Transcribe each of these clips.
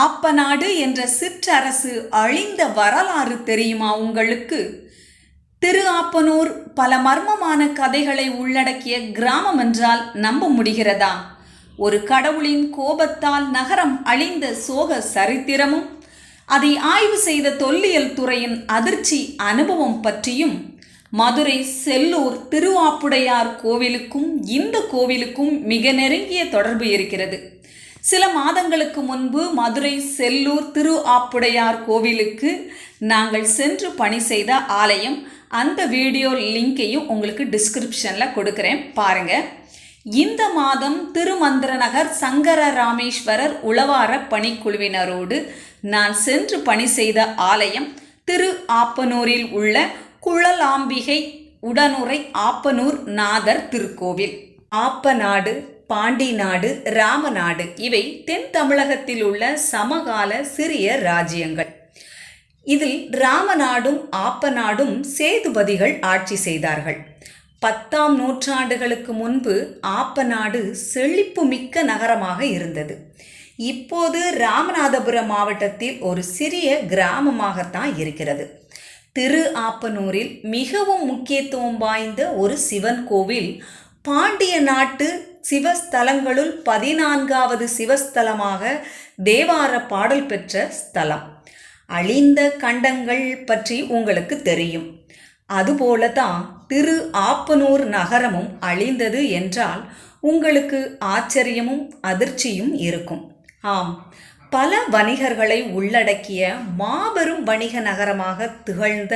ஆப்பநாடு என்ற சிற்றரசு அழிந்த வரலாறு தெரியுமா உங்களுக்கு? திரு ஆப்பனூர் பல மர்மமான கதைகளை உள்ளடக்கிய கிராமம் என்றால் நம்ப முடிகிறதா? ஒரு கடவுளின் கோபத்தால் நகரம் அழிந்த சோக சரித்திரமும் அதை ஆய்வு செய்த தொல்லியல் துறையின் அதிர்ச்சி அனுபவம் பற்றியும் மதுரை செல்லூர் திருவாப்புடையார் கோவிலுக்கும் இந்த கோவிலுக்கும் மிக நெருங்கிய தொடர்பு இருக்கிறது. சில மாதங்களுக்கு முன்பு மதுரை செல்லூர் திரு ஆப்புடையார் கோவிலுக்கு நாங்கள் சென்று பணி செய்த ஆலயம் அந்த வீடியோ லிங்கையும் உங்களுக்கு டிஸ்கிரிப்ஷனில் கொடுக்குறேன். பாருங்கள் இந்த மாதம் திருமந்திரநகர் சங்கர ராமேஸ்வரர் உளவார பணிக்குழுவினரோடு நான் சென்று பணி செய்த ஆலயம் திரு ஆப்பனூரில் உள்ள குழலாம்பிகை உடனுரை ஆப்பனூர் நாதர் திருக்கோவில். ஆப்பநாடு பாண்டி நாடு ராமநாடு இவை தென் தமிழகத்தில் உள்ள சமகால சிறிய ராஜ்யங்கள். இதில் ராமநாடும் ஆப்பநாடும் சேதுபதிகள் ஆட்சி செய்தார்கள். பத்தாம் நூற்றாண்டுகளுக்கு முன்பு ஆப்பநாடு செழிப்பு மிக்க நகரமாக இருந்தது. இப்போது ராமநாதபுரம் மாவட்டத்தில் ஒரு சிறிய கிராமமாகத்தான் இருக்கிறது. திரு ஆப்பனூரில் மிகவும் முக்கியத்துவம் வாய்ந்த ஒரு சிவன் கோவில் பாண்டிய நாட்டு சிவஸ்தலங்களுள் பதினான்காவது சிவஸ்தலமாக தேவார பாடல் பெற்ற ஸ்தலம். அழிந்த கண்டங்கள் பற்றி உங்களுக்கு தெரியும். அதுபோல தான் திரு ஆப்பனூர் நகரமும் அழிந்தது என்றால் உங்களுக்கு ஆச்சரியமும் அதிர்ச்சியும் இருக்கும். ஆம் பல வணிகர்களை உள்ளடக்கிய மாபெரும் வணிக நகரமாக திகழ்ந்த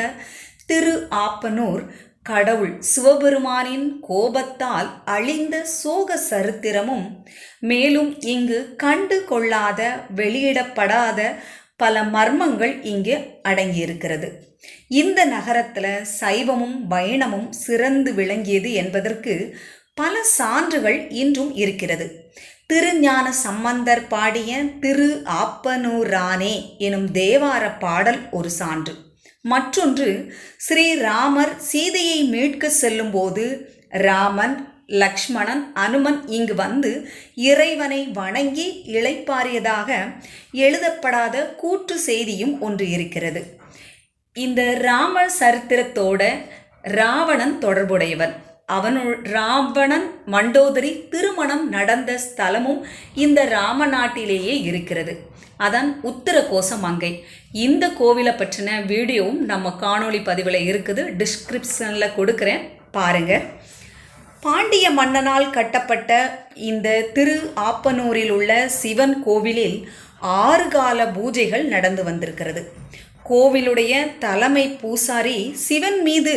திரு ஆப்பனூர் கடவுள் சிவபெருமானின் கோபத்தால் அழிந்த சோக சரித்திரமும் மேலும் இங்கு கண்டு கொள்ளாத வெளியிடப்படாத பல மர்மங்கள் இங்கு அடங்கியிருக்கிறது. இந்த நகரத்தில் சைவமும் வைணமும் சிறந்து விளங்கியது என்பதற்கு பல சான்றுகள் இன்றும் இருக்கிறது. திருஞான சம்பந்தர் பாடிய திரு ஆப்பனூரானே எனும் தேவார பாடல் ஒரு சான்று. மற்றொன்று ஸ்ரீராமர் சீதையை மீட்க செல்லும்போது ராமன் லக்ஷ்மணன் அனுமன் இங்கு வந்து இறைவனை வணங்கி இளைப்பாறியதாக எழுதப்படாத கூற்று செய்தியும் ஒன்று இருக்கிறது. இந்த ராமர் சரித்திரத்தோட ராவணன் தொடர்புடையவன். அவனு ராவணன் மண்டோதரி திருமணம் நடந்த ஸ்தலமும் இந்த ராம நாட்டிலேயே இருக்கிறது. அதன் உத்தர கோசமங்கை இந்த கோவிலை பற்றின வீடியோவும் நம்ம காணொளி பதிவில் இருக்குது. டிஸ்கிரிப்ஷனில் கொடுக்குறேன். பாருங்கள் பாண்டிய மன்னனால் கட்டப்பட்ட இந்த திரு ஆப்பனூரில் உள்ள சிவன் கோவிலில் ஆறு கால பூஜைகள் நடந்து வந்திருக்கிறது. கோவிலுடைய தலைமை பூசாரி சிவன் மீது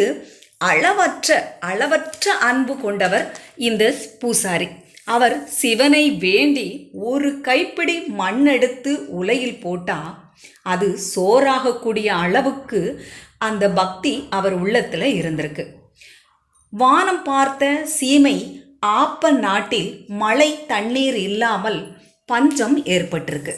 அளவற்ற அளவற்ற அன்பு கொண்டவர் இந்த பூசாரி. அவர் சிவனை வேண்டி ஒரு கைப்பிடி மண் எடுத்து உலையில் போட்டா அது சோறாகக்கூடிய அளவுக்கு அந்த பக்தி அவர் உள்ளத்தில் இருந்திருக்கு. வானம் பார்த்த சீமை ஆப்ப நாட்டில் மழை தண்ணீர் இல்லாமல் பஞ்சம் ஏற்பட்டிருக்கு.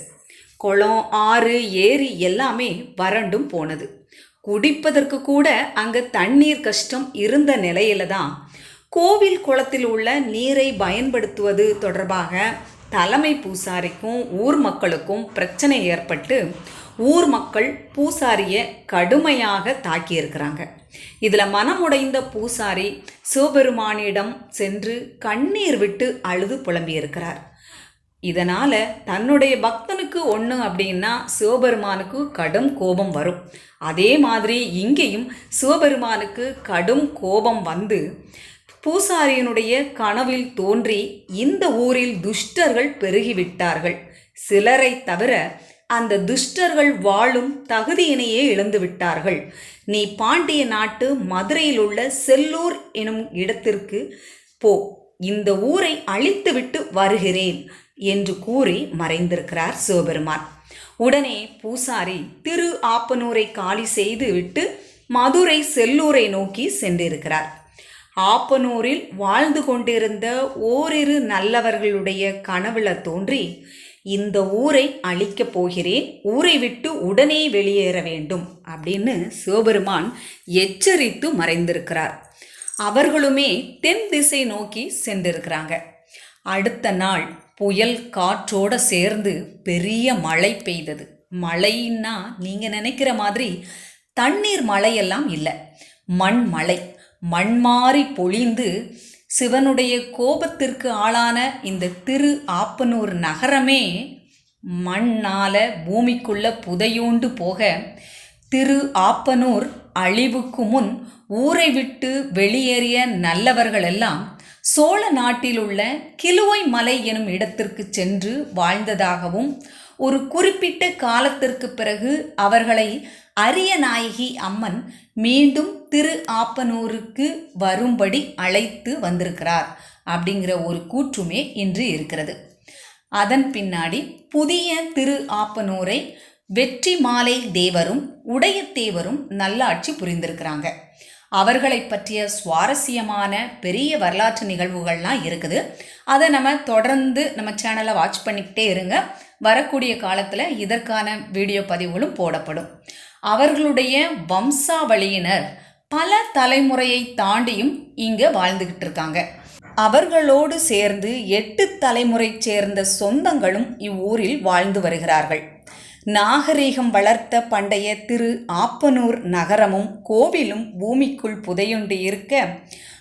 குளம் ஆறு ஏரி எல்லாமே வறண்டும் போனது. குடிப்பதற்கு கூட அங்கே தண்ணீர் கஷ்டம் இருந்த நிலையில தான் கோவில் குளத்தில் உள்ள நீரை பயன்படுத்துவது தொடர்பாக தலைமை பூசாரிக்கும் ஊர் மக்களுக்கும் பிரச்சனை ஏற்பட்டு ஊர் மக்கள் பூசாரியை கடுமையாக தாக்கியிருக்கிறாங்க. இதில் மனமுடைந்த பூசாரி சிவபெருமானிடம் சென்று கண்ணீர் விட்டு அழுது புலம்பியிருக்கிறார். இதனால் தன்னுடைய பக்தனுக்கு ஒன்று அப்படின்னா சிவபெருமானுக்கு கடும் கோபம் வரும். அதே மாதிரி இங்கேயும் சிவபெருமானுக்கு கடும் கோபம் வந்து பூசாரியனுடைய கனவில் தோன்றி இந்த ஊரில் துஷ்டர்கள் பெருகிவிட்டார்கள். சிலரை தவிர அந்த துஷ்டர்கள் வாழும் தகுதியினையே இழந்து விட்டார்கள். நீ பாண்டிய நாட்டு மதுரையில் உள்ள செல்லூர் எனும் இடத்திற்கு போ. இந்த ஊரை அழித்துவிட்டு வருகிறேன். என்று கூறி மறைந்திருக்கிறார் சிவபெருமான். உடனே பூசாரி திரு ஆப்பனூரை காலி செய்து விட்டு மதுரை செல்லூரை நோக்கி சென்றிருக்கிறார். ஆப்பனூரில் வாழ்ந்து கொண்டிருந்த ஓரிரு நல்லவர்களுடைய கனவுல தோன்றி இந்த ஊரை அழிக்கப் போகிறேன் ஊரை விட்டு உடனே வெளியேற வேண்டும் அப்படின்னு சிவபெருமான் எச்சரித்து மறைந்திருக்கிறார். அவர்களுமே தென் திசை நோக்கி சென்றிருக்கிறாங்க. அடுத்த நாள் புயல் காற்றோட சேர்ந்து பெரிய மழை பெய்தது. மழைன்னா நீங்கள் நினைக்கிற மாதிரி தண்ணீர் மழையெல்லாம் இல்லை. மண் மழை. மண் மாறி பொழிந்து சிவனுடைய கோபத்திற்கு ஆளான இந்த திரு ஆப்பனூர் நகரமே மண்ணால பூமிக்குள்ள புதையோண்டு போக திரு ஆப்பனூர் அழிவுக்கு முன் ஊரை விட்டு வெளியேறிய நல்லவர்களெல்லாம் சோழ நாட்டில் உள்ள கிலுவை மலை எனும் இடத்திற்கு சென்று வாழ்ந்ததாகவும் ஒரு குறிப்பிட்ட காலத்திற்கு பிறகு அவர்களை அரியநாயகி அம்மன் மீண்டும் திரு ஆப்பனூருக்கு வரும்படி அழைத்து வந்திருக்கிறார் அப்படிங்கிற ஒரு கூற்றுமே இன்று இருக்கிறது. அதன் பின்னாடி புதிய திரு ஆப்பனூரை வெற்றி மாலை தேவரும் உடையத்தேவரும் நல்லாட்சி புரிந்திருக்கிறாங்க. அவர்களை பற்றிய சுவாரஸ்யமான பெரிய வரலாற்று நிகழ்வுகள்லாம் இருக்குது. அதை நம்ம தொடர்ந்து நம்ம சேனலை வாட்ச் பண்ணிக்கிட்டே இருங்க. வரக்கூடிய காலத்தில் இதற்கான வீடியோ பதிவுகளும் போடப்படும். அவர்களுடைய வம்சாவளியினர் பல தலைமுறையை தாண்டியும் இங்கே வாழ்ந்துக்கிட்டு இருக்காங்க. அவர்களோடு சேர்ந்து எட்டு தலைமுறை சேர்ந்த சொந்தங்களும் இவ்வூரில் வாழ்ந்து வருகிறார்கள். நாகரீகம் வளர்த்த பண்டைய திரு ஆப்பனூர் நகரமும் கோவிலும் பூமிக்குள் புதையுண்டு இருக்க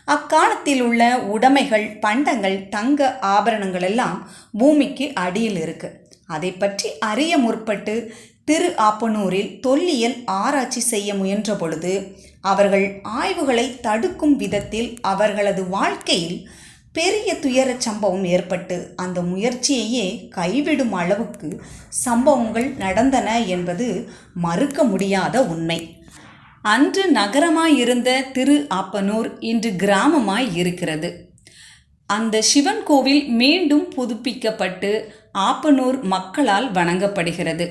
அக்காலத்தில் உள்ள உடைமைகள் பண்டங்கள் தங்க ஆபரணங்கள் எல்லாம் பூமிக்கு அடியில் இருக்கு. அதை பற்றி அறிய முற்பட்டு திரு ஆப்பனூரில் தொல்லியல் ஆராய்ச்சி செய்ய முயன்ற பொழுது அவர்கள் ஆய்வுகளை தடுக்கும் விதத்தில் அவர்களது வாழ்க்கையில் பெரிய துயர சம்பவம் ஏற்பட்டு அந்த முயற்சியையே கைவிடும் அளவுக்கு சம்பவங்கள் நடந்தன என்பது மறுக்க முடியாத உண்மை. அன்று நகரமாய் இருந்த திரு ஆப்பனூர் இன்று கிராமமாய் இருக்கிறது. அந்த சிவன் கோவில் மீண்டும் புதுப்பிக்கப்பட்டு ஆப்பனூர் மக்களால் வணங்கப்படுகிறது.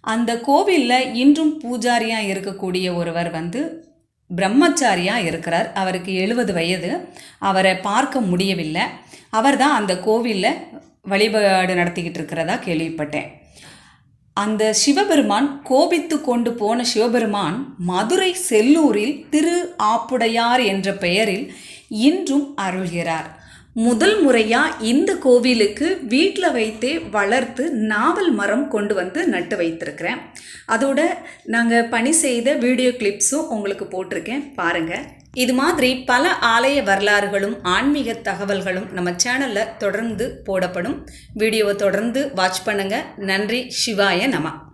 அந்த கோவிலில் இன்றும் பூஜாரியாக இருக்கக்கூடிய ஒருவர் வந்து பிரம்மச்சாரியாக இருக்கிறார். அவருக்கு எழுபது வயது. அவரை பார்க்க முடியவில்லை. அவர் தான் அந்த கோவிலில் வழிபாடு நடத்திக்கிட்டு இருக்கிறதா கேள்விப்பட்டேன். அந்த சிவபெருமான் கோபித்து கொண்டு போன சிவபெருமான் மதுரை செல்லூரில் திரு ஆப்புடையார் என்ற பெயரில் இன்றும் அருள்கிறார். முதல் முறையாக இந்த கோவிலுக்கு வீட்டில் வைத்தே வளர்த்து நாவல் மரம் கொண்டு வந்து நட்டு வைத்திருக்கிறேன். அதோட நாங்கள் பணி செய்த வீடியோ கிளிப்ஸும் உங்களுக்கு போட்டிருக்கேன். பாருங்கள் இது மாதிரி பல ஆலய வரலாறுகளும் ஆன்மீக தகவல்களும் நம்ம சேனலில் தொடர்ந்து போடப்படும். வீடியோவை தொடர்ந்து வாட்ச் பண்ணுங்கள் நன்றி. சிவாய நமா.